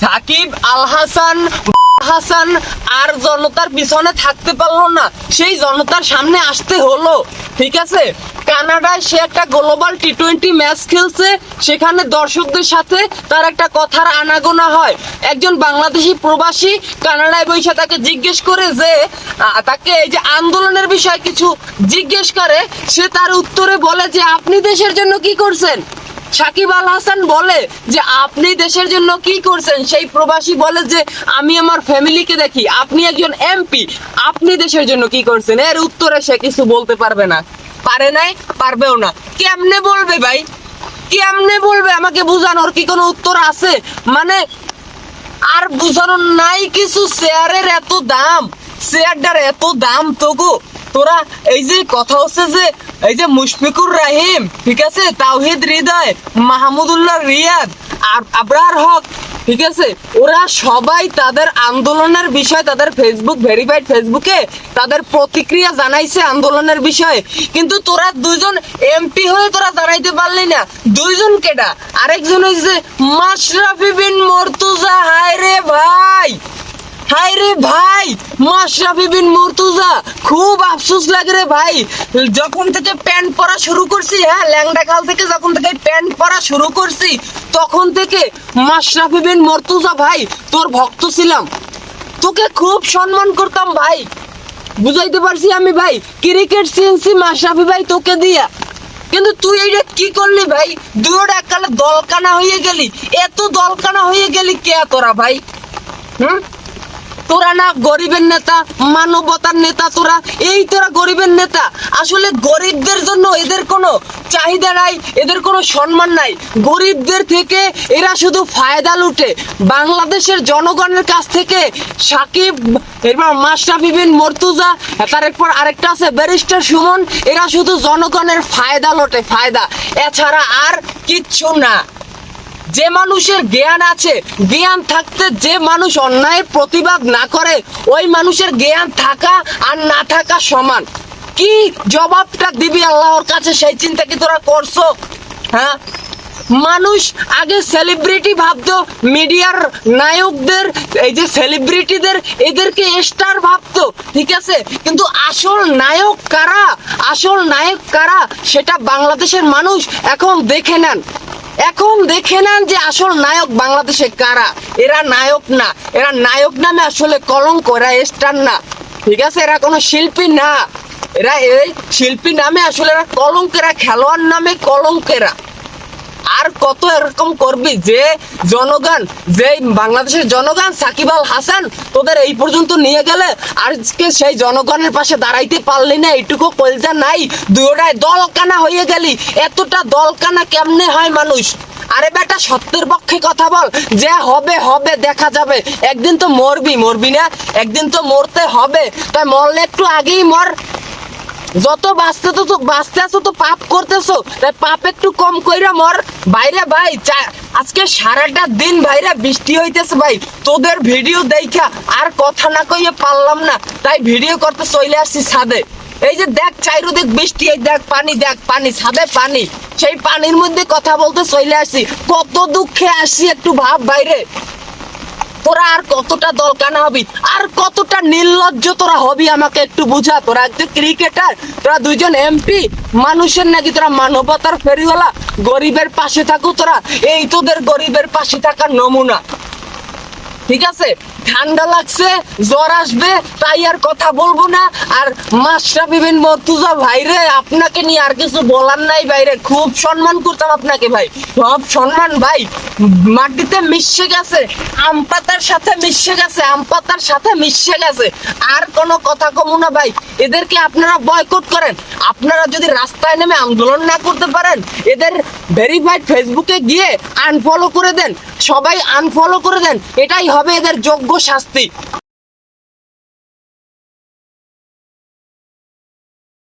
সাকিব, আল হাসান হাসান আর জনতার পিছনে থাকতে পারল না। সেই জনতার সামনে আসতে হলো, ঠিক আছে? কানাডায় সে একটা গ্লোবাল টি টোয়েন্টি ম্যাচ খেলছে, সেখানে দর্শকদের সাথে তার একটা কথার আনাগোনা হয়। একজন বাংলাদেশি প্রবাসী কানাডায় বসে তাকে জিজ্ঞেস করে যে তাকে এই যে আন্দোলনের বিষয়ে কিছু জিজ্ঞেস করে, সে তার উত্তরে বলে যে, আপনি দেশের জন্য কি করছেন? সাকিব আল হাসান বলে যে আপনি দেশের জন্য কি করছেন? সেই প্রবাসী বলে যে, আমি আমার ফ্যামিলিকে দেখি। আপনি একজন এমপি। আপনি দেশের জন্য কি করছেন? এর উত্তরে সে কিছু বলতে পারবে না। পারে নাই, পারবেও না। কেমনে বলবে ভাই? কেমনে বলবে? আমাকে বোঝানোর কি কোনো উত্তর আছে? মানে আর বুঝানোর নাই কিছু? শেয়ারের এত দাম। শেয়ারটার এত দাম, তবু তোরা এই যে কথা হচ্ছে যে, এই যে মুশফিকুর রাহিম, ঠিক আছে? তাওহিদ হৃদয়, মাহমুদুল্লাহ রিয়াদ, আর আবরার হক, ঠিক আছে? ওরা সবাই তাদের আন্দোলনের বিষয়, তাদের ফেসবুক ভেরিফাইড ফেসবুকে তাদের প্রতিক্রিয়া জানাইছে আন্দোলনের বিষয়ে। কিন্তু তোরা দুইজন এমপি হয়ে তোরা জানাইতে পারলি না। দুইজন কেডা? আরেকজন হইছে মাশরাফি বিন মর্তুজা হায় রে ভাই! হাই রে ভাই, মাশরাফি বিন মুর্তুজা, খুব আফসোস লাগে রে ভাই। যখন থেকে প্যান্ট পরা শুরু করছি হ্যাঁ ল্যাংডা কাল থেকে যখন থেকে প্যান্ট পরা শুরু করছি, তখন থেকে মাশরাফি বিন মুর্তুজা ভাই, তোর ভক্ত ছিলাম। তোকে খুব সম্মান করতাম ভাই। বুঝাইতে পারছি আমি ভাই, ক্রিকেট সিএনসি মাশরাফি ভাই তোকে দিয়া। কিন্তু তুই এইটা কি করলি ভাই? দুয়োটা এককালে দলকানা হয়ে গেলি। এত দলকানা হয়ে গেলি কে তোরা ভাই? হুম? তোরা না গরিবের নেতা, মানবতার নেতা তোরা, এই তোরা গরিবের নেতা। আসলে গরিবদের জন্য এদের কোনো চাহিদা নাই, এদের কোনো সম্মান নাই। গরিবদের থেকে এরা শুধু ফায়দা লুটে। বাংলাদেশের জনগণের কাছ থেকে সাকিব, এরপর মাশরাফি বিন মর্তুজা, তারপর আরেকটা আছে ব্যারিস্টার সুমন, এরা শুধু জনগণের ফায়দা লোটে, ফায়দা। এছাড়া আর কিচ্ছু না। যে মানুষের জ্ঞান আছে, জ্ঞান থাকতে যে মানুষ অন্যায়ের প্রতিবাদ না করে, ওই মানুষের জ্ঞান থাকা আর না থাকা সমান। কি জবাবটা দিবি আল্লাহর কাছে? সেই চিন্তা কি তোরা করছ? হ্যাঁ? মানুষ আগে সেলিব্রিটি ভাবতো, মিডিয়ার নায়কদের, এই যে সেলিব্রিটিদের এদেরকে স্টার ভাবতো, ঠিক আছে? কিন্তু আসল নায়ক কারা? আসল নায়ক কারা? সেটা বাংলাদেশের মানুষ এখন দেখে নেন। এখন দেখে নেন যে আসল নায়ক বাংলাদেশে কারা। এরা নায়ক না। এরা নায়ক নামে আসলে কলঙ্ক, এরা স্টার না। ঠিক আছে? এরা কোনো শিল্পী না। এরা এই শিল্পী নামে আসলে এরা কলঙ্কেরা, খেলোয়াড় নামে কলঙ্কেরা। আর কত এরকম করবি যে জনগণ, যে বাংলাদেশের জনগণ, সাকিব আল হাসান, তোদের এই পর্যন্ত নিয়ে গেলে আজকে সেই জনগণের পাশে দাঁড়াইতে পারলি না, এইটুকু কলজা নাই, দুয়োটায় দলকানা হয়ে গেলি। এতটা দলকানা কেমনে হয় মানুষ? আরে বেটা, সত্যের পক্ষে কথা বল। যে হবে হবে, দেখা যাবে। একদিন তো মরবি মরবি না? একদিন তো মরতে হবে। তাই মরলে একটু আগেই মর। যত বাঁচতে তো বাঁচতে আছো তো পাপ করতেছো। তাই পাপ একটু কম কইরা মর। বাইরে ভাই আজকে সারাটা দিন ভাইরা বৃষ্টি হইতেছে ভাই। তোদের ভিডিও দেখা আর কথা না কইয়ে পারলাম না। তাই ভিডিও করতে চলে আসছি ছাদে। এই যে দেখ চাইরো দেখ বৃষ্টি, এই দেখ, পানি দেখ, পানি, ছাদে পানি। সেই পানির মধ্যে কথা বলতে চলে আসছি। কত দুঃখে আসছি একটু ভাব বাইরে তোরা আর কতটা দলকানা হবি? আর কতটা নির্লজ্জ তোরা হবি আমাকে একটু বুঝা? তোরা একজন ক্রিকেটার তোরা দুইজন এমপি মানুষের নাকি তোরা মানবতার ফেরিওয়ালা? গরিবের পাশে থাকো তোরা। এই তোদের গরিবের পাশে থাকার নমুনা। ঠিক আছে? ঠান্ডা লাগছে, জ্বর আসবে, তাই আর কথা বলব না। আর মাশরাফি বিন মর্তুজা ভাইরে আপনাকে নিয়ে আর কিছু বলার নাই ভাইরে খুব সম্মান করতাম আপনাকে ভাই। সব সম্মান ভাই। মাটিতে মিশে গেছে, আম পাতার সাথে মিশে গেছে, আম পাতার সাথে মিশে গেছে। আর কোনো কথা কমু না ভাই। এদেরকে আপনারা বয়কট করেন। আপনারা যদি রাস্তায় নেমে আন্দোলন না করতে পারেন, এদের ভেরিফাইড ফেসবুকে গিয়ে আনফলো করে দেন। সবাই আনফলো করে দেন। এটাই হবে এদের যোগ্য শাস্তি।